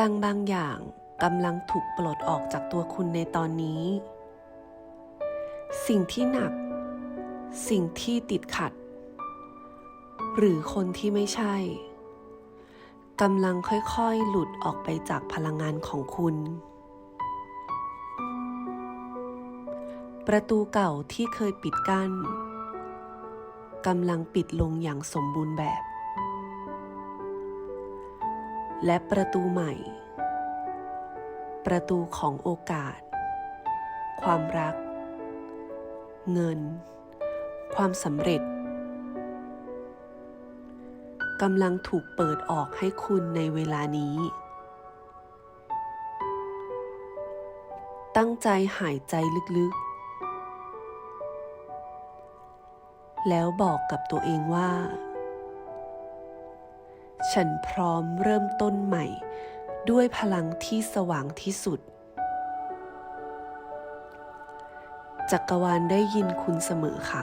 ลังบางอย่างกำลังถูกปลดออกจากตัวคุณในตอนนี้ สิ่งที่หนัก สิ่งที่ติดขัด หรือคนที่ไม่ใช่กำลังค่อยๆ หลุดออกไปจากพลังงานของคุณ ประตูเก่าที่เคยปิดกั้นกำลังปิดลงอย่างสมบูรณ์แบบ และประตูใหม่ ประตูของโอกาส ความรัก เงิน ความสำเร็จกำลังถูกเปิดออกให้คุณในเวลานี้ ตั้งใจหายใจลึกๆ แล้วบอกกับตัวเองว่า ฉันพร้อมเริ่มต้นใหม่ ด้วยพลังที่สว่างที่สุด จักรวาลได้ยินคุณเสมอค่ะ